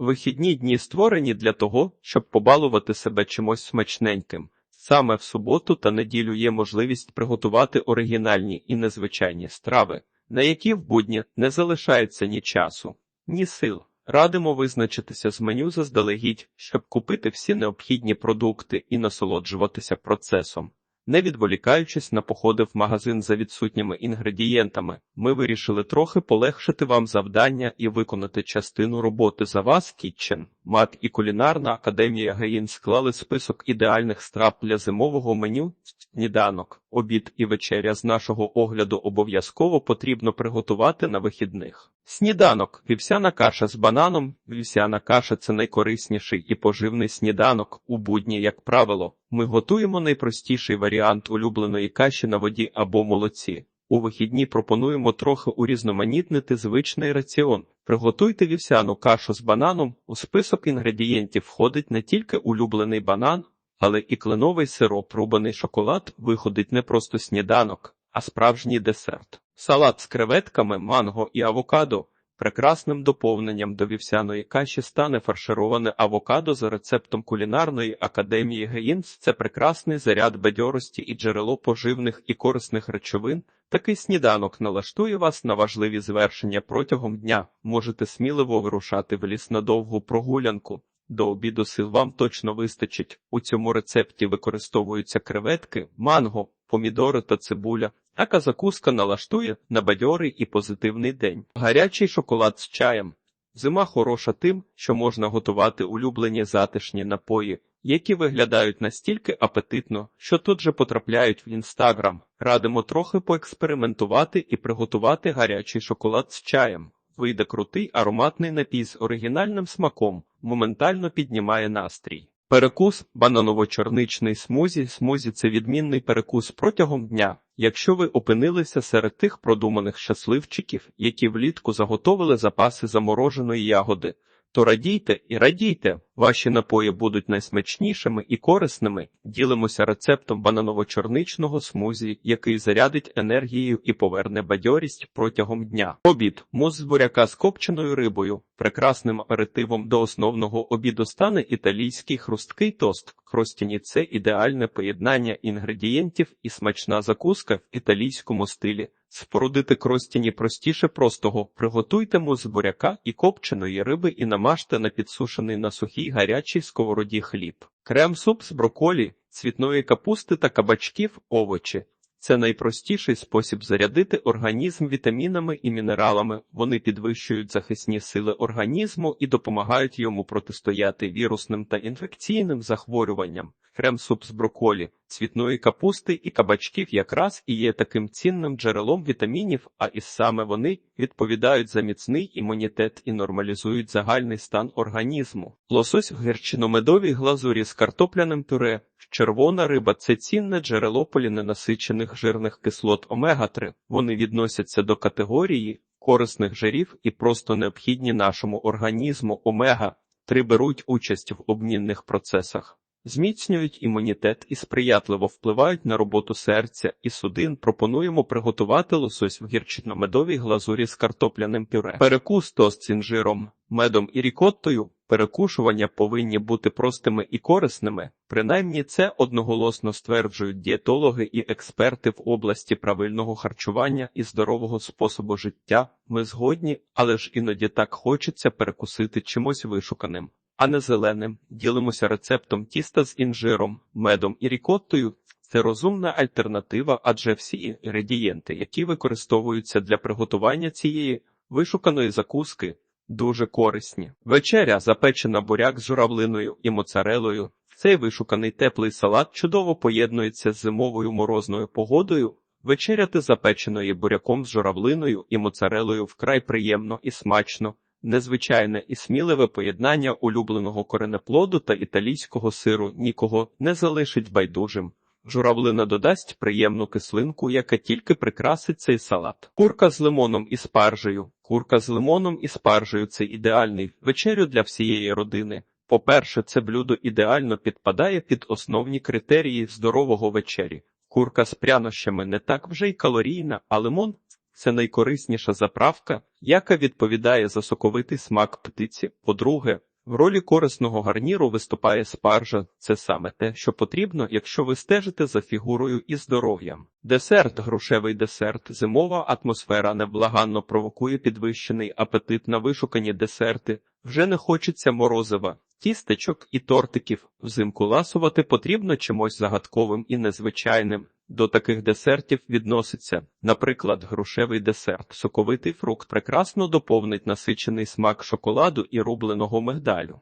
Вихідні дні створені для того, щоб побалувати себе чимось смачненьким. Саме в суботу та неділю є можливість приготувати оригінальні і незвичайні страви, на які в будні не залишається ні часу, ні сил. Радимо визначитися з меню заздалегідь, щоб купити всі необхідні продукти і насолоджуватися процесом. Не відволікаючись на походи в магазин за відсутніми інгредієнтами, ми вирішили трохи полегшити вам завдання і виконати частину роботи за вас. Кітчен, МАК і кулінарна академія ГАІН склали список ідеальних страв для зимового меню. Сніданок, обід і вечеря з нашого огляду обов'язково потрібно приготувати на вихідних. Сніданок вівсяна каша з бананом. Вівсяна каша це найкорисніший і поживний сніданок. У будні, як правило, ми готуємо найпростіший варіант улюбленої каші на воді або молоці. У вихідні пропонуємо трохи урізноманітнити звичний раціон. Приготуйте вівсяну кашу з бананом. У список інгредієнтів входить не тільки улюблений банан, але і кленовий сироп, рубаний шоколад виходить не просто сніданок, а справжній десерт. Салат з креветками, манго і авокадо. Прекрасним доповненням до вівсяної каші стане фаршироване авокадо за рецептом кулінарної академії Геїнс. Це прекрасний заряд бадьорості і джерело поживних і корисних речовин. Такий сніданок налаштує вас на важливі звершення протягом дня. Можете сміливо вирушати в ліс на довгу прогулянку. До обіду сил вам точно вистачить. У цьому рецепті використовуються креветки, манго, помідори та цибуля. Така закуска налаштує на бадьорий і позитивний день. Гарячий шоколад з чаєм. Зима хороша тим, що можна готувати улюблені затишні напої, які виглядають настільки апетитно, що тут же потрапляють в інстаграм. Радимо трохи поекспериментувати і приготувати гарячий шоколад з чаєм. Вийде крутий ароматний напій з оригінальним смаком, моментально піднімає настрій. Перекус бананово-чорничний смузі. Смузі це відмінний перекус протягом дня. Якщо ви опинилися серед тих продуманих щасливчиків, які влітку заготовили запаси замороженої ягоди, то радійте і радійте, ваші напої будуть найсмачнішими і корисними. Ділимося рецептом бананово-чорничного смузі, який зарядить енергією і поверне бадьорість протягом дня. Обід мус з буряка з копченою рибою. Прекрасним аперитивом до основного обіду стане італійський хрусткий тост. Кростіні це ідеальне поєднання інгредієнтів і смачна закуска в італійському стилі. Спорудити кростіні простіше простого. Приготуйте мус з буряка і копченої риби і намажте на підсушений на сухій гарячій сковороді хліб. Крем-суп з броколі, цвітної капусти та кабачків, овочі. Це найпростіший спосіб зарядити організм вітамінами і мінералами. Вони підвищують захисні сили організму і допомагають йому протистояти вірусним та інфекційним захворюванням. Крем-суп з броколі, цвітної капусти і кабачків якраз і є таким цінним джерелом вітамінів, а і саме вони відповідають за міцний імунітет і нормалізують загальний стан організму. Лосось в гірчиномедовій глазурі з картопляним пюре. Червона риба це цінне джерело поліненасичених жирних кислот омега-3. Вони відносяться до категорії корисних жирів і просто необхідні нашому організму омега-3 беруть участь в обмінних процесах. Зміцнюють імунітет і сприятливо впливають на роботу серця і судин. Пропонуємо приготувати лосось в гірчично-медовій глазурі з картопляним пюре. Перекус з інжиром, медом і рікоттою. Перекушування повинні бути простими і корисними. Принаймні це одноголосно стверджують дієтологи і експерти в області правильного харчування і здорового способу життя. Ми згодні, але ж іноді так хочеться перекусити чимось вишуканим а не зеленим. Ділимося рецептом тіста з інжиром, медом і рікоттою. Це розумна альтернатива, адже всі інгредієнти, які використовуються для приготування цієї вишуканої закуски, дуже корисні. Вечеря запечена буряк з журавлиною і моцарелою. Цей вишуканий теплий салат чудово поєднується з зимовою морозною погодою. Вечеряти запеченої буряком з журавлиною і моцарелою вкрай приємно і смачно. Незвичайне і сміливе поєднання улюбленого коренеплоду та італійського сиру нікого не залишить байдужим. Журавлина додасть приємну кислинку, яка тільки прикрасить цей салат. Курка з лимоном і спаржею. Курка з лимоном і спаржею це ідеальний вечерю для всієї родини. По-перше, це блюдо ідеально підпадає під основні критерії здорового вечері. Курка з прянощами не так вже й калорійна, а лимон це найкорисніша заправка, яка відповідає за соковитий смак птиці. По-друге, В ролі корисного гарніру виступає спаржа. Це саме те, що потрібно, якщо ви стежите за фігурою і здоров'ям. Десерт, грушевий десерт, зимова атмосфера невблаганно провокує підвищений апетит на вишукані десерти. Вже не хочеться морозива, тістечок і тортиків. Взимку ласувати потрібно чимось загадковим і незвичайним. До таких десертів відноситься, наприклад, грушевий десерт. Соковитий фрукт прекрасно доповнить насичений смак шоколаду і рубленого мигдалю.